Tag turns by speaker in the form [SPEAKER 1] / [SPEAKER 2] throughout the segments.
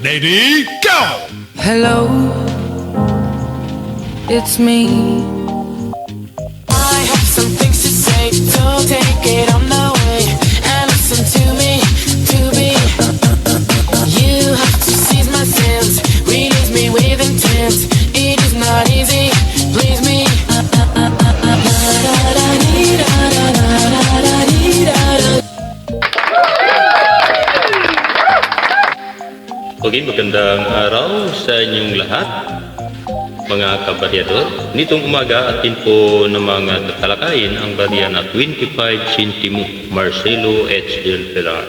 [SPEAKER 1] Lady, go!
[SPEAKER 2] Hello, it's me.
[SPEAKER 3] Okay, magandang araw sa inyong lahat, mga kabaryador. Nitong umaga atin po na mga tatalakayin ang barya na 25 centimo Marcelo H. Del Pilar.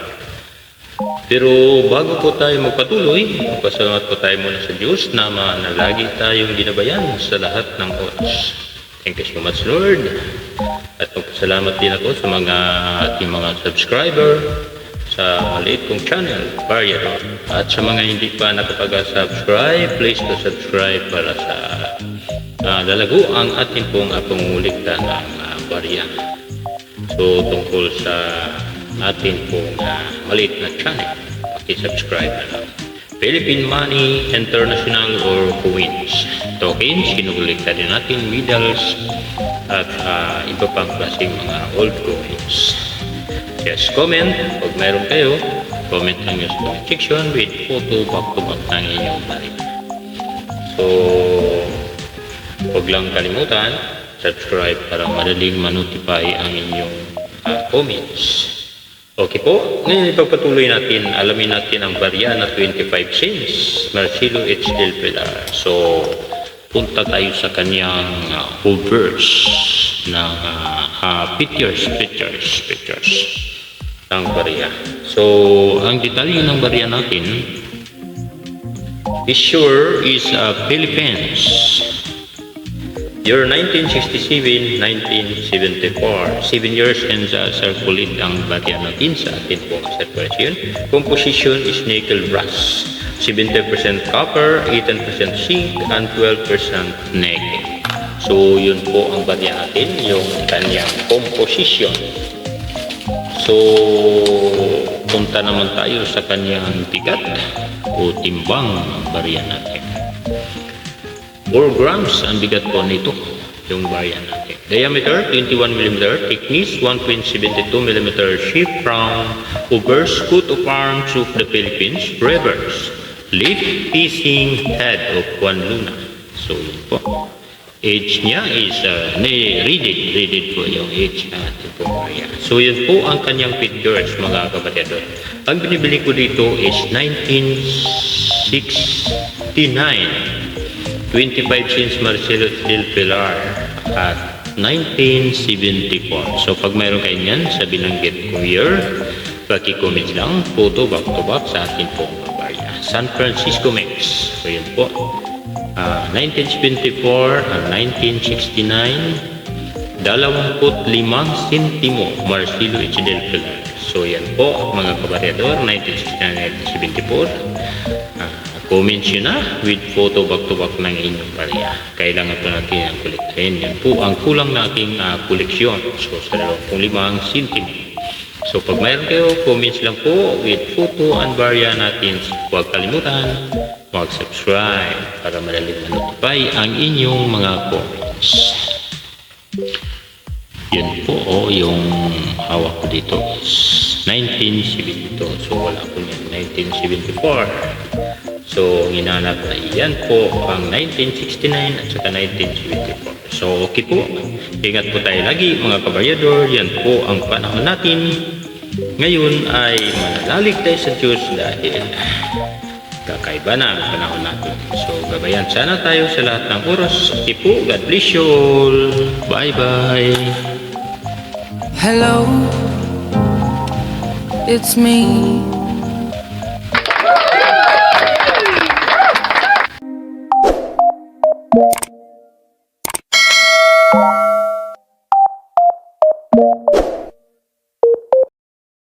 [SPEAKER 3] Pero bago po tayo magpatuloy, magpasalamat po tayo muna sa Diyos na manalagi tayong ginabayan sa lahat ng oras. Thank you so much, Lord. At magpasalamat din ako sa mga ating mga subscriber sa maliit kong channel, Barrier. At sa mga hindi pa nakapag-subscribe, please to subscribe para sa uh, lalago ang ating pong uh, pangungulikta ng uh, Barrier. So, tungkol sa ating pong uh, maliit na channel, paki-subscribe na lang. Philippine Money International or Coins. Tokens, kinukulikta din natin, medals, at uh, iba pang klaseng mga old coins. Just comment, pag meron kayo, comment lang nyo sa comment section with photo back to back ng inyong balik. So, huwag lang kalimutan, subscribe para madaling manotify ang inyong uh, comments. Okay po, ngayon ipagpatuloy natin, alamin natin ang barya na 25 cents, Marcelo H. Del Pilar. So, punta tayo sa kanyang uh, whole verse ng uh, uh, pictures, pictures, pictures ng barya. So, ang detalye ng barya natin is sure is uh, Philippines. Year 1967, 1974. Seven years and uh, circulate ang barya natin sa ating pong circulation. Composition is nickel brass. 70% copper, 18% zinc, and 12% nickel. So, yun po ang barya natin, yung kanyang composition. So, punta naman tayo sa kanyang bigat o timbang ng barya natin. 4 grams ang bigat po nito, yung barya natin. Diameter, 21 mm. Thickness, 1.72 mm. Shape round. Obverse coat of arms of the Philippines. Reverse. Leaf piecing head of Juan Luna. So, yun po. Age niya is uh, ne- readed, readed po yung age natin po. Ayan. So yun po ang kanyang pictures mga kapatid. Ang binibili ko dito is 1969. 25 cents Marcelo del Pilar at 1974. So pag mayroon kayo niyan sa binanggit kong year, paki-comment lang, photo back to back sa pong barya. San Francisco Mex. So yun po. Ah, 1974 at 1969, 25 sentimo Marcelo H. del Pilar. So yan po mga kabaryador, 1969-1974. Ah, comment nyo na with photo back to back ng inyong barya. Kailangan po natin ang kolektahin. Yan po ang kulang na aking ah, koleksyon. So sa 25 sentimo. So pag mayroon kayo, comments lang po with photo and barya natin. Huwag kalimutan, mag-subscribe para madaling notify ang inyong mga comments. Yun po oh, yung hawak ko dito is 1972. So wala po yan 1974. So hinanap na yan po ang 1969 at saka 1974. So okay po. Ingat po tayo lagi mga kabaryador. Yan po ang panahon natin. Ngayon ay mananalig tayo sa Diyos dahil kakaiba na ang panahon natin. So gabayan sana tayo sa lahat ng oras. Po. God bless you all. Bye-bye.
[SPEAKER 2] Hello, it's me.